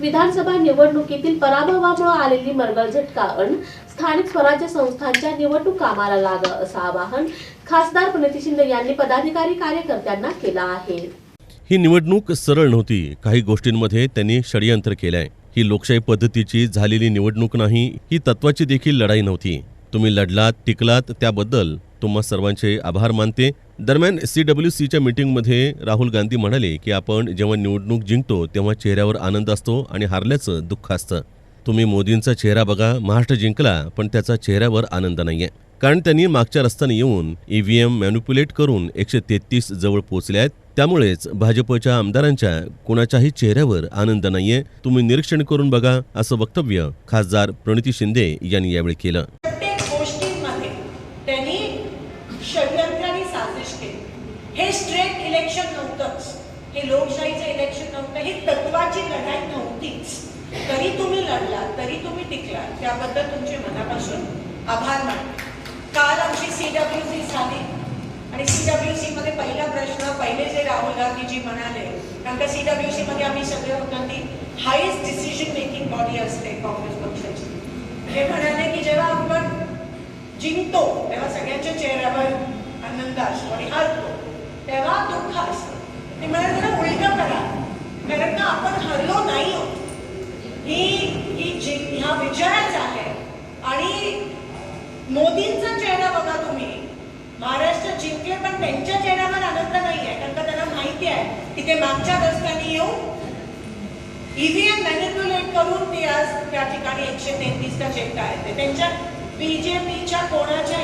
विधानसभा निवडणुकीतील पराभवामुळे आलेली मरगळ झटका स्थानिक स्वराज्य संस्थांच्या निवडणूक कामाला लाग असं आवाहन खासदार प्रणिती शिंदे यांनी पदाधिकारी कार्यकर्त्यांना केलं आहे. ही निवडणूक सरळ नव्हती. काही गोष्टींमध्ये त्यांनी षडयंत्र केलंय. ही लोकशाही पद्धतीची झालेली निवडणूक नाही ही तत्वाची देखील लढाई नव्हती. तुम्ही लढलात टिकलात त्याबद्दल तुम्हा सर्वांचे आभार मानते. दरम्यान सी डब्ल्यू सीच्या मीटिंगमध्ये राहुल गांधी म्हणाले की आपण जेव्हा निवडणूक जिंकतो तेव्हा चेहऱ्यावर आनंद असतो आणि हारल्याचं दुःख असतं. तुम्ही मोदींचा चेहरा बघा महाराष्ट्र जिंकला पण त्याचा चेहऱ्यावर आनंद नाहीये. कारण त्यांनी मागच्या रस्त्याने येऊन ईव्हीएम मॅन्युप्युलेट करून एकशे तेहतीस जवळ पोहोचले आहेत. त्यामुळेच भाजपच्या आमदारांच्या कोणाच्याही चेहऱ्यावर आनंद नाहीये. तुम्ही निरीक्षण करून बघा असं वक्तव्य खासदार प्रणिती शिंदे यांनी यावेळी केलं. षडयंत्राने आणि साजिश केली. हे स्ट्रेट इलेक्शन नव्हतंच. हे लोकशाहीचं इलेक्शन नव्हतं. ही तत्वाची लढाई नव्हतीच. तरी तुम्ही लढला तरी तुम्ही टिकला त्याबद्दल तुमचे मनापासून आभार मानले काल आमची सी डब्ल्यू सी झाली. आणि सी डब्ल्यू सी मध्ये पहिला प्रश्न पहिले जे राहुल गांधीजी म्हणाले कारण का सी डब्ल्यू सी मध्ये आम्ही सगळे होतो ती हायेस्ट डिसिजन मेकिंग बॉडी असते काँग्रेस पक्षाची. हे म्हणाले की जेव्हा आपण जिंकतो तेव्हा सगळ्यांच्या चेहऱ्यावर आनंद असतो आणि हरतो तेव्हा दुःख असतं ते मला जरा उलट करा कारण का आपण हरलो नाही आहोत ही ही जी ह्या विजयाच आहे आणि मोदींचा चेहरा बघा तुम्ही महाराष्ट्र जिंकले पण त्यांच्या चेहऱ्यावर आनंद नाही आहे कारण का त्यांना माहिती आहे की ते मागच्या रस्त्याने येऊन ईव्हीएम मॅनिप्युलेट करून ते आज त्या ठिकाणी एकशे तेहतीसचा चेक आहे ते त्यांच्या बीजेपीच्या कोणाच्या